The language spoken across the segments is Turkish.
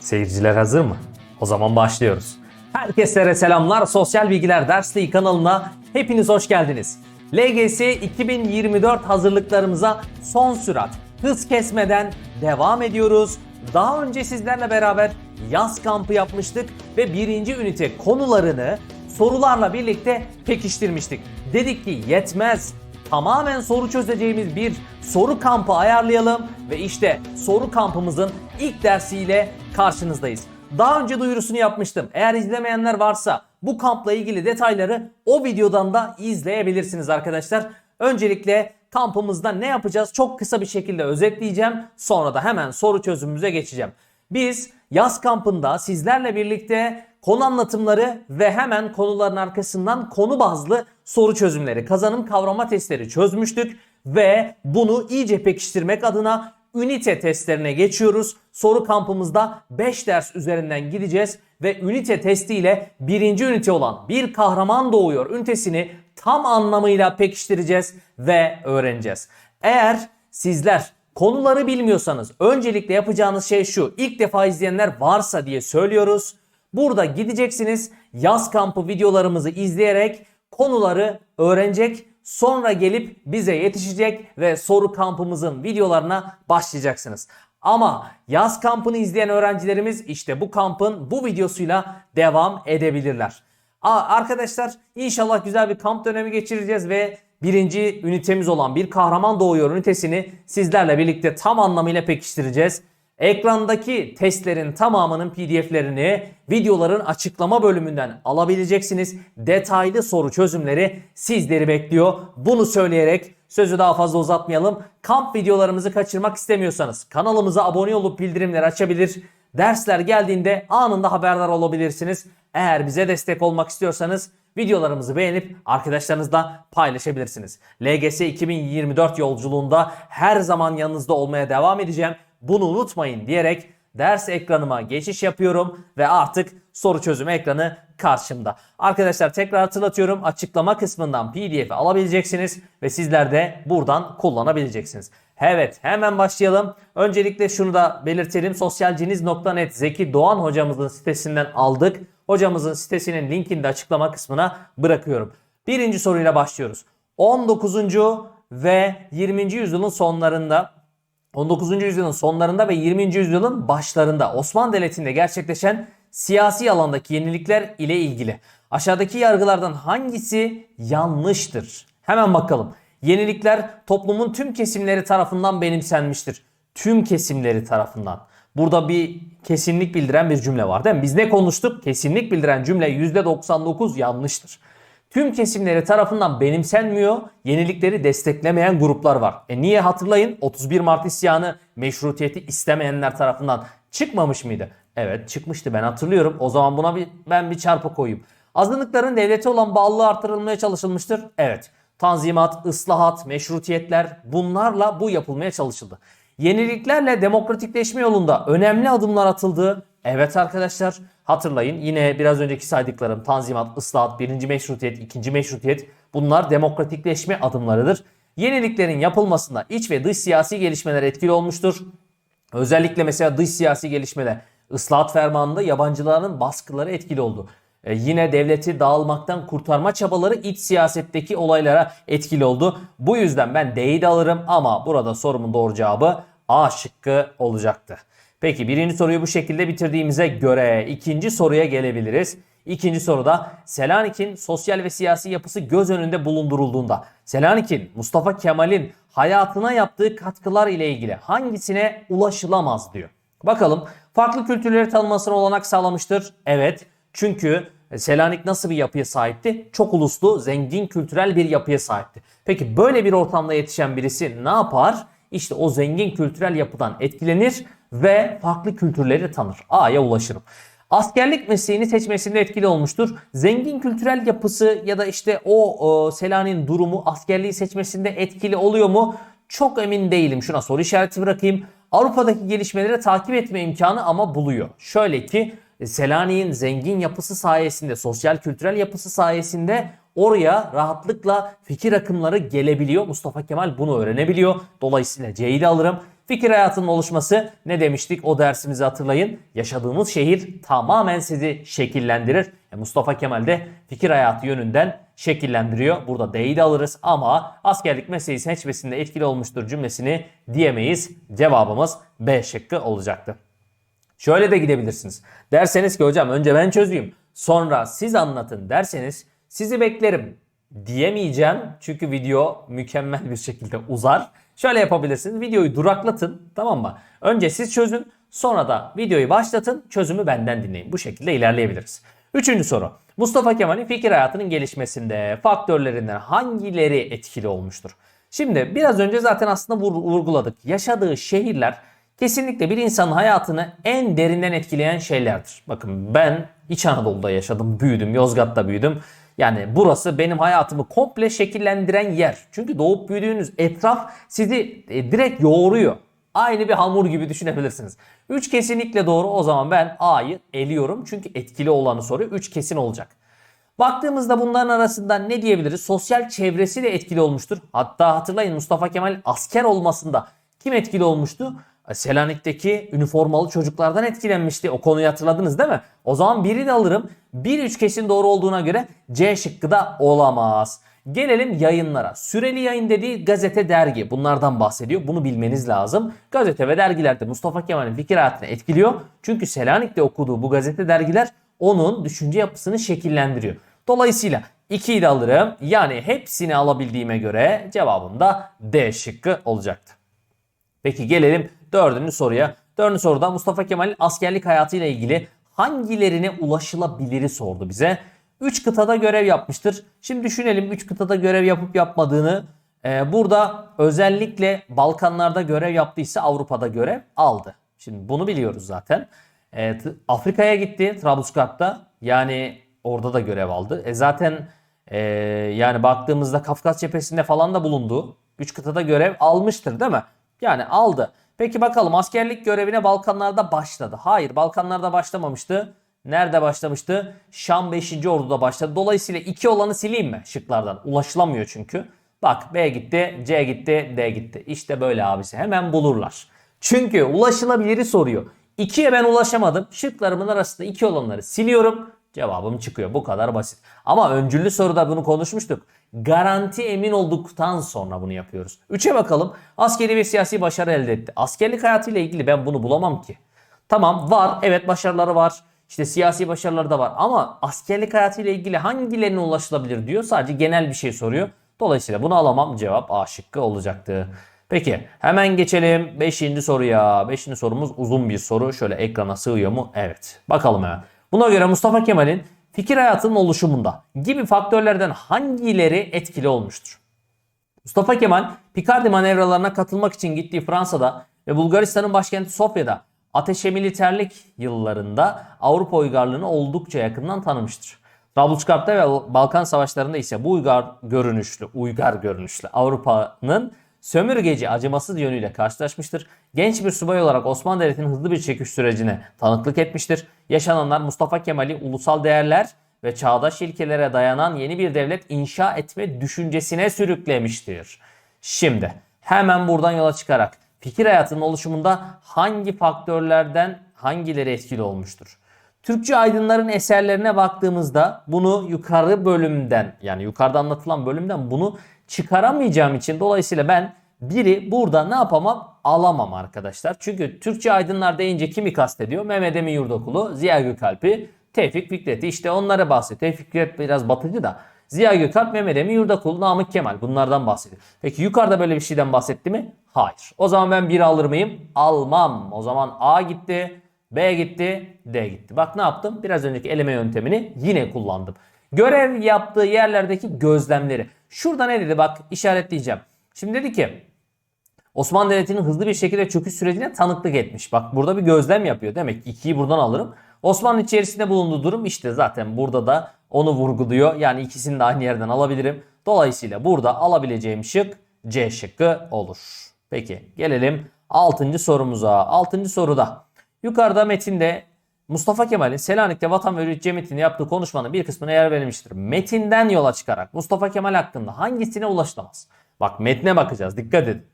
Seyirciler hazır mı? O zaman başlıyoruz. Herkese selamlar. Sosyal Bilgiler Dersliği kanalına hepiniz hoş geldiniz. LGS 2024 hazırlıklarımıza son sürat, hız kesmeden devam ediyoruz. Daha önce sizlerle beraber yaz kampı yapmıştık ve birinci ünite konularını sorularla birlikte pekiştirmiştik. Dedik ki yetmez, tamamen soru çözeceğimiz bir soru kampı ayarlayalım ve işte soru kampımızın ilk dersiyle karşınızdayız. Daha önce duyurusunu yapmıştım. Eğer izlemeyenler varsa bu kampla ilgili detayları o videodan da izleyebilirsiniz arkadaşlar. Öncelikle kampımızda ne yapacağız çok kısa bir şekilde özetleyeceğim. Sonra da hemen soru çözümümüze geçeceğim. Biz yaz kampında sizlerle birlikte konu anlatımları ve hemen konuların arkasından konu bazlı soru çözümleri, kazanım kavrama testleri çözmüştük ve bunu iyice pekiştirmek adına ünite testlerine geçiyoruz. Soru kampımızda 5 ders üzerinden gideceğiz ve ünite testiyle birinci ünite olan bir kahraman doğuyor ünitesini tam anlamıyla pekiştireceğiz ve öğreneceğiz. Eğer sizler konuları bilmiyorsanız öncelikle yapacağınız şey şu. İlk defa izleyenler varsa diye söylüyoruz. Burada gideceksiniz yaz kampı videolarımızı izleyerek konuları öğrenecek sonra gelip bize yetişecek ve soru kampımızın videolarına başlayacaksınız. Ama yaz kampını izleyen öğrencilerimiz işte bu kampın bu videosuyla devam edebilirler. Aa, arkadaşlar inşallah güzel bir kamp dönemi geçireceğiz ve birinci ünitemiz olan bir kahraman doğuyor ünitesini sizlerle birlikte tam anlamıyla pekiştireceğiz. Ekrandaki testlerin tamamının pdf'lerini videoların açıklama bölümünden alabileceksiniz. Detaylı soru çözümleri sizleri bekliyor. Bunu söyleyerek sözü daha fazla uzatmayalım. Kamp videolarımızı kaçırmak istemiyorsanız kanalımıza abone olup bildirimleri açabilir. Dersler geldiğinde anında haberdar olabilirsiniz. Eğer bize destek olmak istiyorsanız videolarımızı beğenip arkadaşlarınızla paylaşabilirsiniz. LGS 2024 yolculuğunda her zaman yanınızda olmaya devam edeceğim. Bunu unutmayın diyerek ders ekranıma geçiş yapıyorum ve artık soru çözümü ekranı karşımda. Arkadaşlar tekrar hatırlatıyorum açıklama kısmından pdf'i alabileceksiniz ve sizler de buradan kullanabileceksiniz. Evet hemen başlayalım. Öncelikle şunu da belirtelim. Sosyalciniz.net Zeki Doğan hocamızın sitesinden aldık. Hocamızın sitesinin linkini de açıklama kısmına bırakıyorum. Birinci soruyla başlıyoruz. 19. ve 20. yüzyılın sonlarında 19. yüzyılın sonlarında ve 20. yüzyılın başlarında Osmanlı Devleti'nde gerçekleşen siyasi alandaki yenilikler ile ilgili aşağıdaki yargılardan hangisi yanlıştır? Hemen bakalım. Yenilikler toplumun tüm kesimleri tarafından benimsenmiştir. Tüm kesimleri tarafından. Burada bir kesinlik bildiren bir cümle var değil mi? Biz ne konuştuk? Kesinlik bildiren cümle %99 yanlıştır. Tüm kesimleri tarafından benimsenmiyor, yenilikleri desteklemeyen gruplar var. E niye hatırlayın? 31 Mart isyanı meşrutiyeti istemeyenler tarafından çıkmamış mıydı? Evet çıkmıştı ben hatırlıyorum. O zaman buna bir ben bir çarpı koyayım. Azınlıkların devlete olan bağlılığı artırılmaya çalışılmıştır. Evet. Tanzimat, ıslahat, meşrutiyetler bunlarla bu yapılmaya çalışıldı. Yeniliklerle demokratikleşme yolunda önemli adımlar atıldı. Evet arkadaşlar hatırlayın yine biraz önceki saydıklarım Tanzimat, ıslahat, birinci meşrutiyet, ikinci meşrutiyet bunlar demokratikleşme adımlarıdır. Yeniliklerin yapılmasında iç ve dış siyasi gelişmeler etkili olmuştur. Özellikle mesela dış siyasi gelişmeler ıslahat fermanında yabancıların baskıları etkili oldu. Ee, yine devleti dağılmaktan kurtarma çabaları iç siyasetteki olaylara etkili oldu. Bu yüzden ben D'yi de alırım ama burada sorumun doğru cevabı A şıkkı olacaktı. Peki birinci soruyu bu şekilde bitirdiğimize göre ikinci soruya gelebiliriz. İkinci soruda Selanik'in sosyal ve siyasi yapısı göz önünde bulundurulduğunda Selanik'in Mustafa Kemal'in hayatına yaptığı katkılar ile ilgili hangisine ulaşılamaz diyor. Bakalım farklı kültürleri tanımasına olanak sağlamıştır. Evet çünkü Selanik nasıl bir yapıya sahipti? Çok uluslu, zengin kültürel bir yapıya sahipti. Peki böyle bir ortamda yetişen birisi ne yapar? İşte o zengin kültürel yapıdan etkilenir ve farklı kültürleri tanır. A'ya ulaşırım. Askerlik mesleğini seçmesinde etkili olmuştur. Zengin kültürel yapısı ya da işte o, o Selanik'in durumu askerliği seçmesinde etkili oluyor mu? Çok emin değilim. Şuna soru işareti bırakayım. Avrupa'daki gelişmeleri takip etme imkanı ama buluyor. Şöyle ki Selanik'in zengin yapısı sayesinde, sosyal kültürel yapısı sayesinde oraya rahatlıkla fikir akımları gelebiliyor. Mustafa Kemal bunu öğrenebiliyor. Dolayısıyla C'yi de alırım. Fikir hayatının oluşması ne demiştik o dersimizi hatırlayın. Yaşadığımız şehir tamamen sizi şekillendirir. E, Mustafa Kemal de fikir hayatı yönünden şekillendiriyor. Burada D'yi de alırız ama askerlik mesleği seçmesinde etkili olmuştur cümlesini diyemeyiz. Cevabımız B şıkkı olacaktı. Şöyle de gidebilirsiniz. Derseniz ki hocam önce ben çözeyim sonra siz anlatın derseniz sizi beklerim diyemeyeceğim. Çünkü video mükemmel bir şekilde uzar. Şöyle yapabilirsiniz. Videoyu duraklatın tamam mı? Önce siz çözün sonra da videoyu başlatın çözümü benden dinleyin. Bu şekilde ilerleyebiliriz. Üçüncü soru. Mustafa Kemal'in fikir hayatının gelişmesinde faktörlerinden hangileri etkili olmuştur? Şimdi biraz önce zaten aslında vur- vurguladık. Yaşadığı şehirler kesinlikle bir insanın hayatını en derinden etkileyen şeylerdir. Bakın ben İç Anadolu'da yaşadım, büyüdüm, Yozgat'ta büyüdüm. Yani burası benim hayatımı komple şekillendiren yer. Çünkü doğup büyüdüğünüz etraf sizi e, direkt yoğuruyor. Aynı bir hamur gibi düşünebilirsiniz. 3 kesinlikle doğru. O zaman ben A'yı eliyorum. Çünkü etkili olanı soruyor. 3 kesin olacak. Baktığımızda bunların arasından ne diyebiliriz? Sosyal çevresi de etkili olmuştur. Hatta hatırlayın Mustafa Kemal asker olmasında kim etkili olmuştu? Selanik'teki üniformalı çocuklardan etkilenmişti. O konuyu hatırladınız değil mi? O zaman biri de alırım. 1-3 kesin doğru olduğuna göre C şıkkı da olamaz. Gelelim yayınlara. Süreli yayın dediği gazete, dergi. Bunlardan bahsediyor. Bunu bilmeniz lazım. Gazete ve dergilerde Mustafa Kemal'in fikir hayatını etkiliyor. Çünkü Selanik'te okuduğu bu gazete, dergiler onun düşünce yapısını şekillendiriyor. Dolayısıyla 2'yi de alırım. Yani hepsini alabildiğime göre cevabım da D şıkkı olacaktı. Peki gelelim dördüncü soruya. Dördüncü soruda Mustafa Kemal'in askerlik hayatıyla ilgili hangilerine ulaşılabiliri sordu bize. 3 kıtada görev yapmıştır. Şimdi düşünelim 3 kıtada görev yapıp yapmadığını. Ee, burada özellikle Balkanlarda görev yaptıysa Avrupa'da görev aldı. Şimdi bunu biliyoruz zaten. Ee, Afrika'ya gitti Trablusgarp'ta. Yani orada da görev aldı. E zaten e, yani baktığımızda Kafkas cephesinde falan da bulundu. 3 kıtada görev almıştır değil mi? Yani aldı. Peki bakalım askerlik görevine Balkanlarda başladı. Hayır Balkanlarda başlamamıştı. Nerede başlamıştı? Şam 5. Ordu'da başladı. Dolayısıyla 2 olanı sileyim mi şıklardan? Ulaşılamıyor çünkü. Bak B gitti, C gitti, D gitti. İşte böyle abisi. Hemen bulurlar. Çünkü ulaşılabiliri soruyor. 2'ye ben ulaşamadım. Şıklarımın arasında 2 olanları siliyorum. Cevabım çıkıyor. Bu kadar basit. Ama öncüllü soruda bunu konuşmuştuk. Garanti emin olduktan sonra bunu yapıyoruz. 3'e bakalım. Askeri ve siyasi başarı elde etti. Askerlik hayatıyla ilgili ben bunu bulamam ki. Tamam var. Evet başarıları var. İşte siyasi başarıları da var. Ama askerlik hayatıyla ilgili hangilerine ulaşılabilir diyor. Sadece genel bir şey soruyor. Dolayısıyla bunu alamam. Cevap A şıkkı olacaktı. Peki hemen geçelim 5. soruya. 5. sorumuz uzun bir soru. Şöyle ekrana sığıyor mu? Evet. Bakalım hemen. Buna göre Mustafa Kemal'in fikir hayatının oluşumunda gibi faktörlerden hangileri etkili olmuştur? Mustafa Kemal Picardi manevralarına katılmak için gittiği Fransa'da ve Bulgaristan'ın başkenti Sofya'da ateşe militerlik yıllarında Avrupa uygarlığını oldukça yakından tanımıştır. Trablusgarp'ta ve Balkan savaşlarında ise bu uygar görünüşlü, uygar görünüşlü Avrupa'nın sömürgeci acımasız yönüyle karşılaşmıştır. Genç bir subay olarak Osmanlı Devleti'nin hızlı bir çöküş sürecine tanıklık etmiştir. Yaşananlar Mustafa Kemal'i ulusal değerler ve çağdaş ilkelere dayanan yeni bir devlet inşa etme düşüncesine sürüklemiştir. Şimdi hemen buradan yola çıkarak fikir hayatının oluşumunda hangi faktörlerden hangileri etkili olmuştur? Türkçe aydınların eserlerine baktığımızda bunu yukarı bölümden yani yukarıda anlatılan bölümden bunu çıkaramayacağım için dolayısıyla ben biri burada ne yapamam? Alamam arkadaşlar. Çünkü Türkçe aydınlar deyince kimi kastediyor? Mehmet Emin Yurdokulu, Ziya Gökalp'i, Tevfik Fikret'i işte onları bahsediyor. Tevfik Fikret biraz batıcı da. Ziya Gökalp, Mehmet Emin Yurdakul, Namık Kemal bunlardan bahsediyor. Peki yukarıda böyle bir şeyden bahsetti mi? Hayır. O zaman ben bir alır mıyım? Almam. O zaman A gitti, B gitti, D gitti. Bak ne yaptım? Biraz önceki eleme yöntemini yine kullandım. Görev yaptığı yerlerdeki gözlemleri. Şurada ne dedi? Bak işaretleyeceğim. Şimdi dedi ki Osmanlı Devleti'nin hızlı bir şekilde çöküş sürecine tanıklık etmiş. Bak burada bir gözlem yapıyor. Demek ki 2'yi buradan alırım. Osmanlı içerisinde bulunduğu durum işte zaten burada da onu vurguluyor. Yani ikisini de aynı yerden alabilirim. Dolayısıyla burada alabileceğim şık C şıkkı olur. Peki gelelim 6. sorumuza. 6. soruda yukarıda metinde Mustafa Kemal'in Selanik'te Vatan ve Hürriyet Cemiyeti'nde yaptığı konuşmanın bir kısmına yer verilmiştir. Metinden yola çıkarak Mustafa Kemal hakkında hangisine ulaşılamaz? Bak metne bakacağız dikkat edin.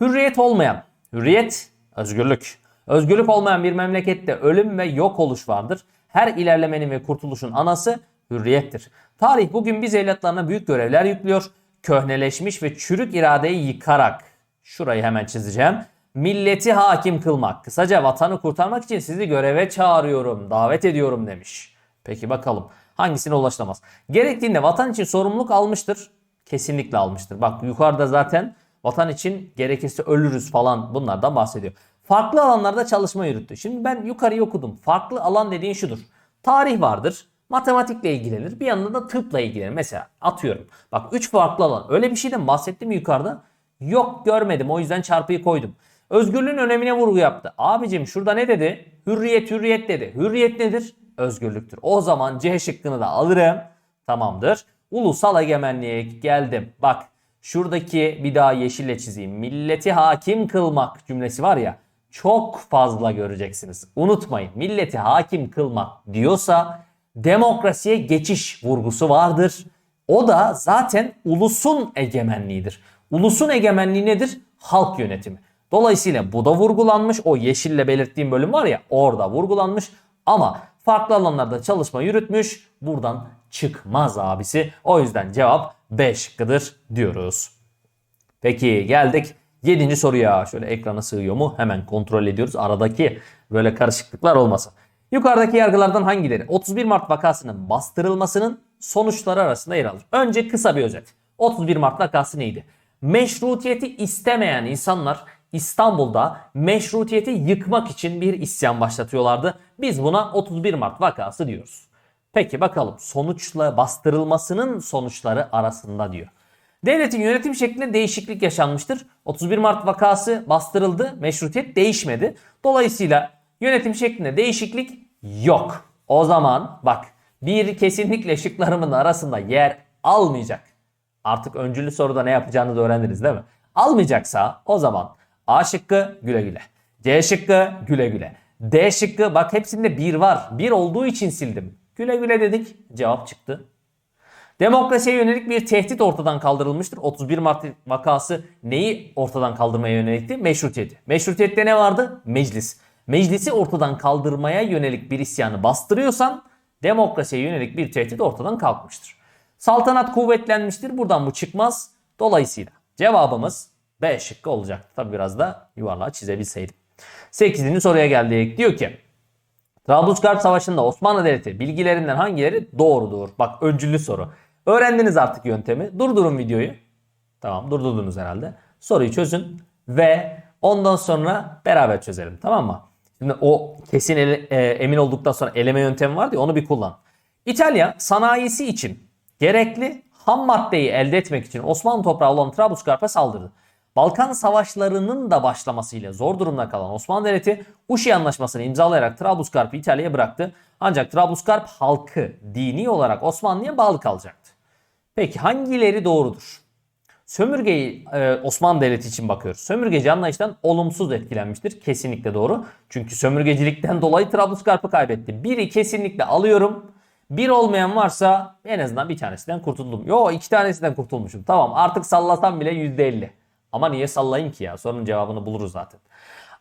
Hürriyet olmayan, Hürriyet, özgürlük. Özgürlük olmayan bir memlekette ölüm ve yok oluş vardır. Her ilerlemenin ve kurtuluşun anası hürriyettir. Tarih bugün biz evlatlarına büyük görevler yüklüyor. Köhneleşmiş ve çürük iradeyi yıkarak, şurayı hemen çizeceğim. Milleti hakim kılmak, kısaca vatanı kurtarmak için sizi göreve çağırıyorum, davet ediyorum demiş. Peki bakalım hangisine ulaşılamaz? Gerektiğinde vatan için sorumluluk almıştır. Kesinlikle almıştır. Bak yukarıda zaten vatan için gerekirse ölürüz falan bunlardan bahsediyor. Farklı alanlarda çalışma yürüttü. Şimdi ben yukarıyı okudum. Farklı alan dediğin şudur. Tarih vardır. Matematikle ilgilenir. Bir yandan da tıpla ilgilenir. Mesela atıyorum. Bak 3 farklı alan. Öyle bir şeyden bahsettim mi yukarıda? Yok görmedim. O yüzden çarpıyı koydum. Özgürlüğün önemine vurgu yaptı. Abicim şurada ne dedi? Hürriyet hürriyet dedi. Hürriyet nedir? Özgürlüktür. O zaman C şıkkını da alırım. Tamamdır. Ulusal egemenlik geldim. Bak şuradaki bir daha yeşille çizeyim. Milleti hakim kılmak cümlesi var ya çok fazla göreceksiniz. Unutmayın milleti hakim kılmak diyorsa demokrasiye geçiş vurgusu vardır. O da zaten ulusun egemenliğidir. Ulusun egemenliği nedir? Halk yönetimi. Dolayısıyla bu da vurgulanmış. O yeşille belirttiğim bölüm var ya orada vurgulanmış. Ama farklı alanlarda çalışma yürütmüş. Buradan çıkmaz abisi. O yüzden cevap B şıkkıdır diyoruz. Peki geldik 7. soruya. Şöyle ekrana sığıyor mu? Hemen kontrol ediyoruz. Aradaki böyle karışıklıklar olmasın. Yukarıdaki yargılardan hangileri 31 Mart vakasının bastırılmasının sonuçları arasında yer alır? Önce kısa bir özet. 31 Mart vakası neydi? Meşrutiyeti istemeyen insanlar İstanbul'da meşrutiyeti yıkmak için bir isyan başlatıyorlardı. Biz buna 31 Mart vakası diyoruz. Peki bakalım sonuçla bastırılmasının sonuçları arasında diyor. Devletin yönetim şeklinde değişiklik yaşanmıştır. 31 Mart vakası bastırıldı, meşrutiyet değişmedi. Dolayısıyla yönetim şeklinde değişiklik yok. O zaman bak bir kesinlikle şıklarımın arasında yer almayacak. Artık öncülü soruda ne yapacağını da öğrendiniz değil mi? Almayacaksa o zaman A şıkkı güle güle. C şıkkı güle güle. D şıkkı bak hepsinde bir var. Bir olduğu için sildim. Güle güle dedik. Cevap çıktı. Demokrasiye yönelik bir tehdit ortadan kaldırılmıştır. 31 Mart vakası neyi ortadan kaldırmaya yönelikti? Meşrutiyeti. Meşrutiyette ne vardı? Meclis. Meclisi ortadan kaldırmaya yönelik bir isyanı bastırıyorsan demokrasiye yönelik bir tehdit ortadan kalkmıştır. Saltanat kuvvetlenmiştir. Buradan bu çıkmaz. Dolayısıyla cevabımız B şıkkı olacaktı. Tabi biraz da yuvarlağı çizebilseydim. 8. soruya geldik. Diyor ki Trablusgarp Savaşı'nda Osmanlı Devleti bilgilerinden hangileri doğrudur? Bak öncüllü soru. Öğrendiniz artık yöntemi. Durdurun videoyu. Tamam durdurdunuz herhalde. Soruyu çözün ve ondan sonra beraber çözelim tamam mı? Şimdi o kesin ele- e, emin olduktan sonra eleme yöntemi var diye onu bir kullan. İtalya sanayisi için gerekli ham maddeyi elde etmek için Osmanlı toprağı olan Trablusgarp'a saldırdı. Balkan savaşlarının da başlamasıyla zor durumda kalan Osmanlı Devleti Uşi Anlaşması'nı imzalayarak Trablusgarp'ı İtalya'ya bıraktı. Ancak Trablusgarp halkı dini olarak Osmanlı'ya bağlı kalacaktı. Peki hangileri doğrudur? Sömürgeyi e, Osmanlı Devleti için bakıyoruz. Sömürgeci anlayıştan olumsuz etkilenmiştir. Kesinlikle doğru. Çünkü sömürgecilikten dolayı Trablusgarp'ı kaybetti. Biri kesinlikle alıyorum. Bir olmayan varsa en azından bir tanesinden kurtuldum. Yo iki tanesinden kurtulmuşum. Tamam artık sallasam bile %50. Ama niye sallayayım ki ya? Sorunun cevabını buluruz zaten.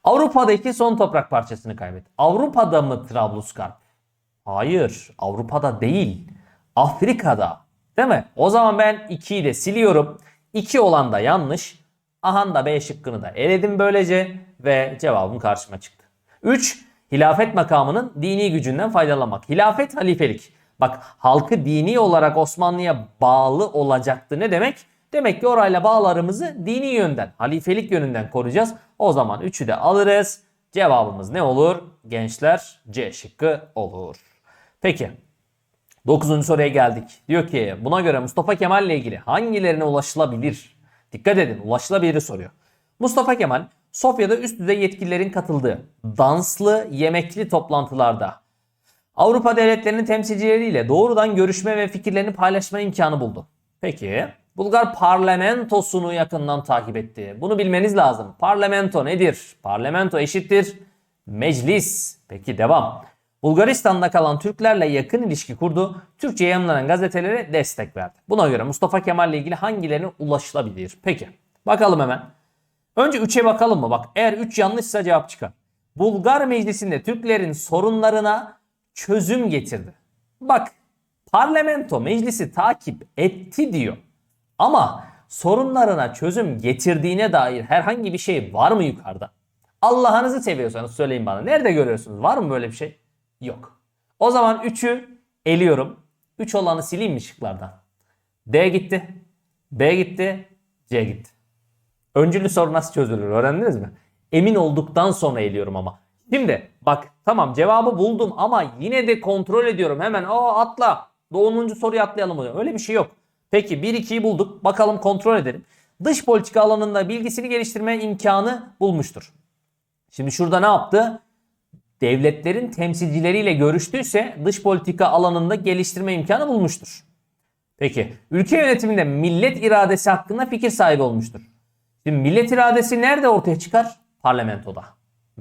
Avrupa'daki son toprak parçasını kaybetti. Avrupa'da mı Trablusgarp? Hayır. Avrupa'da değil. Afrika'da. Değil mi? O zaman ben 2'yi de siliyorum. 2 olan da yanlış. Ahan da B şıkkını da eledim böylece ve cevabım karşıma çıktı. 3. Hilafet makamının dini gücünden faydalanmak. Hilafet halifelik. Bak halkı dini olarak Osmanlı'ya bağlı olacaktı. Ne demek? Demek ki orayla bağlarımızı dini yönden, halifelik yönünden koruyacağız. O zaman 3'ü de alırız. Cevabımız ne olur? Gençler C şıkkı olur. Peki 9. soruya geldik. Diyor ki buna göre Mustafa Kemal ile ilgili hangilerine ulaşılabilir? Dikkat edin ulaşılabilir soruyor. Mustafa Kemal Sofya'da üst düzey yetkililerin katıldığı danslı yemekli toplantılarda Avrupa devletlerinin temsilcileriyle doğrudan görüşme ve fikirlerini paylaşma imkanı buldu. Peki Bulgar parlamentosunu yakından takip etti. Bunu bilmeniz lazım. Parlamento nedir? Parlamento eşittir meclis. Peki devam. Bulgaristan'da kalan Türklerle yakın ilişki kurdu. Türkçe yayınlanan gazetelere destek verdi. Buna göre Mustafa Kemal ile ilgili hangilerine ulaşılabilir? Peki bakalım hemen. Önce 3'e bakalım mı? Bak eğer 3 yanlışsa cevap çıkar. Bulgar meclisinde Türklerin sorunlarına çözüm getirdi. Bak parlamento meclisi takip etti diyor. Ama sorunlarına çözüm getirdiğine dair herhangi bir şey var mı yukarıda? Allah'ınızı seviyorsanız söyleyin bana. Nerede görüyorsunuz? Var mı böyle bir şey? Yok. O zaman 3'ü eliyorum. 3 olanı sileyim mi şıklardan? D gitti. B gitti. C gitti. Öncülü soru nasıl çözülür öğrendiniz mi? Emin olduktan sonra eliyorum ama. Şimdi bak tamam cevabı buldum ama yine de kontrol ediyorum. Hemen aa atla. 10. soruyu atlayalım. Öyle bir şey yok. Peki 1-2'yi bulduk. Bakalım kontrol edelim. Dış politika alanında bilgisini geliştirme imkanı bulmuştur. Şimdi şurada ne yaptı? Devletlerin temsilcileriyle görüştüyse dış politika alanında geliştirme imkanı bulmuştur. Peki ülke yönetiminde millet iradesi hakkında fikir sahibi olmuştur. Şimdi millet iradesi nerede ortaya çıkar? Parlamentoda.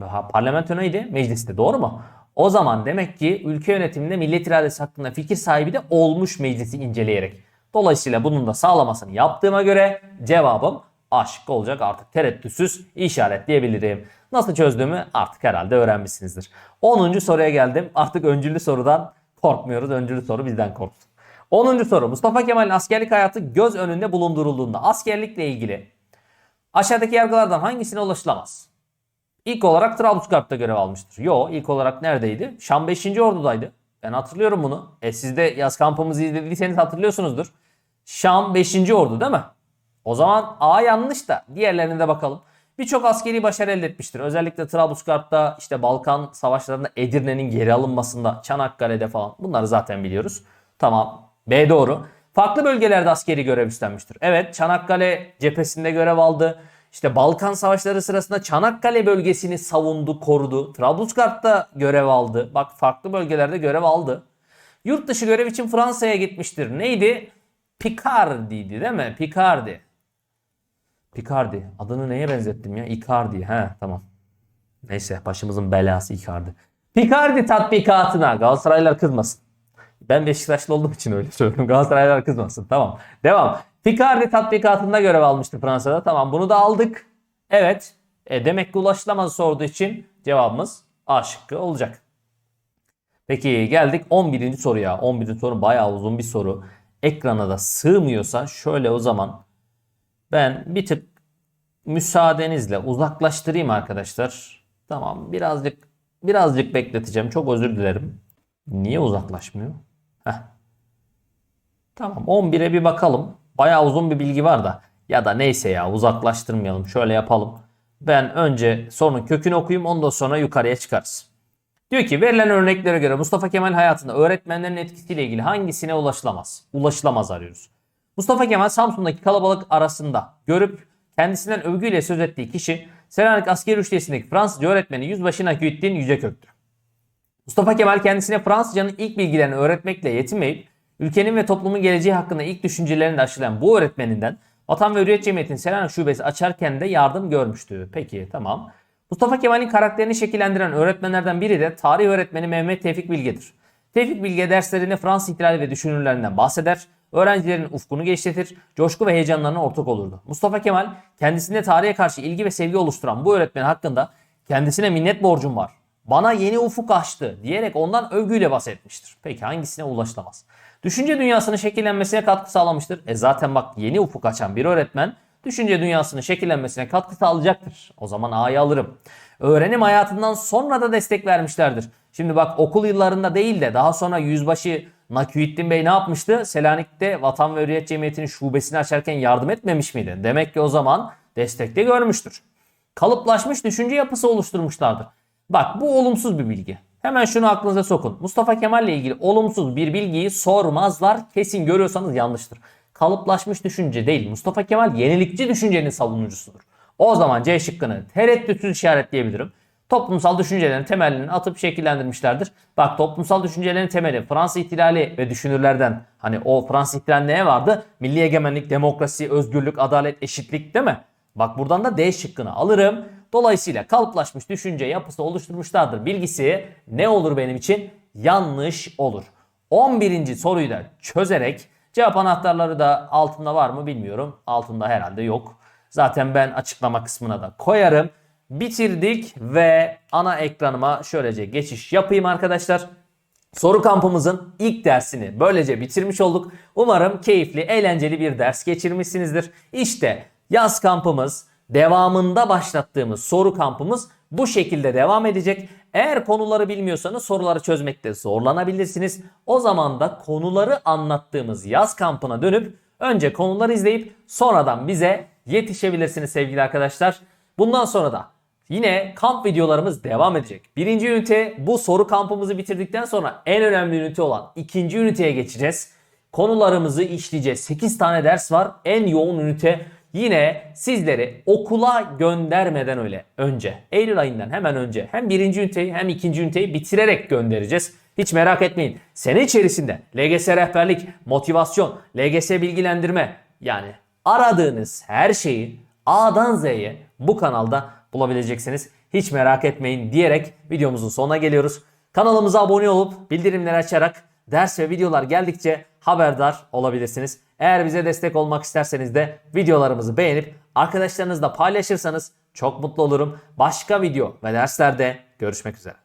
Ha, parlamento neydi? Mecliste doğru mu? O zaman demek ki ülke yönetiminde millet iradesi hakkında fikir sahibi de olmuş meclisi inceleyerek. Dolayısıyla bunun da sağlamasını yaptığıma göre cevabım A şıkkı olacak artık tereddütsüz işaretleyebilirim. Nasıl çözdüğümü artık herhalde öğrenmişsinizdir. 10. soruya geldim. Artık öncüllü sorudan korkmuyoruz. Öncüllü soru bizden korktu. 10. soru Mustafa Kemal'in askerlik hayatı göz önünde bulundurulduğunda askerlikle ilgili aşağıdaki yargılardan hangisine ulaşılamaz? İlk olarak Trablusgarp'ta görev almıştır. Yo ilk olarak neredeydi? Şam 5. Ordu'daydı. Ben hatırlıyorum bunu. E siz de yaz kampımızı izlediyseniz hatırlıyorsunuzdur. Şam 5. Ordu değil mi? O zaman A yanlış da diğerlerine de bakalım. Birçok askeri başarı elde etmiştir. Özellikle Trablusgarp'ta işte Balkan savaşlarında Edirne'nin geri alınmasında, Çanakkale'de falan. Bunları zaten biliyoruz. Tamam. B doğru. Farklı bölgelerde askeri görev üstlenmiştir. Evet Çanakkale cephesinde görev aldı. İşte Balkan savaşları sırasında Çanakkale bölgesini savundu, korudu. Trablusgarp'ta görev aldı. Bak farklı bölgelerde görev aldı. Yurt dışı görev için Fransa'ya gitmiştir. Neydi? Picardy'di değil mi? Picardy. Picardy. Adını neye benzettim ya? Icardi. He tamam. Neyse başımızın belası Icardi. Picardy tatbikatına Galatasaraylar kızmasın. Ben Beşiktaşlı olduğum için öyle söylüyorum. Galatasaraylar kızmasın. Tamam. Devam. Picardy tatbikatında görev almıştı Fransa'da. Tamam bunu da aldık. Evet. E, demek ki ulaşılamaz sorduğu için cevabımız A şıkkı olacak. Peki geldik 11. soruya. 11. soru bayağı uzun bir soru. Ekrana da sığmıyorsa şöyle o zaman ben bir tık müsaadenizle uzaklaştırayım arkadaşlar. Tamam birazcık birazcık bekleteceğim. Çok özür dilerim. Niye uzaklaşmıyor? Heh. Tamam 11'e bir bakalım. Bayağı uzun bir bilgi var da. Ya da neyse ya uzaklaştırmayalım. Şöyle yapalım. Ben önce sorunun kökünü okuyayım ondan sonra yukarıya çıkarız. Diyor ki verilen örneklere göre Mustafa Kemal hayatında öğretmenlerin etkisiyle ilgili hangisine ulaşılamaz? Ulaşılamaz arıyoruz. Mustafa Kemal Samsun'daki kalabalık arasında görüp kendisinden övgüyle söz ettiği kişi Selanik Askeri Rüştiyesi'ndeki Fransızca öğretmeni Yüzbaşı Naküddin Yücekök'tü. Mustafa Kemal kendisine Fransızcanın ilk bilgilerini öğretmekle yetinmeyip ülkenin ve toplumun geleceği hakkında ilk düşüncelerini de aşılayan bu öğretmeninden Vatan ve Hürriyet Cemiyeti'nin Selanik Şubesi açarken de yardım görmüştü. Peki tamam. Mustafa Kemal'in karakterini şekillendiren öğretmenlerden biri de tarih öğretmeni Mehmet Tevfik Bilge'dir. Tevfik Bilge derslerinde Fransız ihtilali ve düşünürlerinden bahseder, öğrencilerin ufkunu genişletir, coşku ve heyecanlarına ortak olurdu. Mustafa Kemal kendisinde tarihe karşı ilgi ve sevgi oluşturan bu öğretmen hakkında kendisine minnet borcum var. Bana yeni ufuk açtı diyerek ondan övgüyle bahsetmiştir. Peki hangisine ulaşılamaz? Düşünce dünyasının şekillenmesine katkı sağlamıştır. E zaten bak yeni ufuk açan bir öğretmen düşünce dünyasının şekillenmesine katkı sağlayacaktır. O zaman A'yı alırım. Öğrenim hayatından sonra da destek vermişlerdir. Şimdi bak okul yıllarında değil de daha sonra yüzbaşı Naküddin Bey ne yapmıştı? Selanik'te Vatan ve Hürriyet Cemiyeti'nin şubesini açarken yardım etmemiş miydi? Demek ki o zaman destekte görmüştür. Kalıplaşmış düşünce yapısı oluşturmuşlardır. Bak bu olumsuz bir bilgi. Hemen şunu aklınıza sokun. Mustafa Kemal ile ilgili olumsuz bir bilgiyi sormazlar. Kesin görüyorsanız yanlıştır. Kalıplaşmış düşünce değil. Mustafa Kemal yenilikçi düşüncenin savunucusudur. O zaman C şıkkını tereddütsüz işaretleyebilirim. Toplumsal düşüncelerin temelini atıp şekillendirmişlerdir. Bak toplumsal düşüncelerin temeli Fransız ihtilali ve düşünürlerden hani o Fransız ihtilali neye vardı? Milli egemenlik, demokrasi, özgürlük, adalet, eşitlik değil mi? Bak buradan da D şıkkını alırım. Dolayısıyla kalıplaşmış düşünce yapısı oluşturmuşlardır bilgisi ne olur benim için? Yanlış olur. 11. soruyu da çözerek cevap anahtarları da altında var mı bilmiyorum. Altında herhalde yok. Zaten ben açıklama kısmına da koyarım. Bitirdik ve ana ekranıma şöylece geçiş yapayım arkadaşlar. Soru kampımızın ilk dersini böylece bitirmiş olduk. Umarım keyifli, eğlenceli bir ders geçirmişsinizdir. İşte yaz kampımız, devamında başlattığımız soru kampımız bu şekilde devam edecek. Eğer konuları bilmiyorsanız soruları çözmekte zorlanabilirsiniz. O zaman da konuları anlattığımız yaz kampına dönüp önce konuları izleyip sonradan bize yetişebilirsiniz sevgili arkadaşlar. Bundan sonra da Yine kamp videolarımız devam edecek. Birinci ünite bu soru kampımızı bitirdikten sonra en önemli ünite olan ikinci üniteye geçeceğiz. Konularımızı işleyeceğiz. 8 tane ders var. En yoğun ünite yine sizleri okula göndermeden öyle önce Eylül ayından hemen önce hem birinci üniteyi hem ikinci üniteyi bitirerek göndereceğiz. Hiç merak etmeyin. Sene içerisinde LGS rehberlik, motivasyon, LGS bilgilendirme yani aradığınız her şeyi A'dan Z'ye bu kanalda bulabileceksiniz. Hiç merak etmeyin diyerek videomuzun sonuna geliyoruz. Kanalımıza abone olup bildirimleri açarak ders ve videolar geldikçe haberdar olabilirsiniz. Eğer bize destek olmak isterseniz de videolarımızı beğenip arkadaşlarınızla paylaşırsanız çok mutlu olurum. Başka video ve derslerde görüşmek üzere.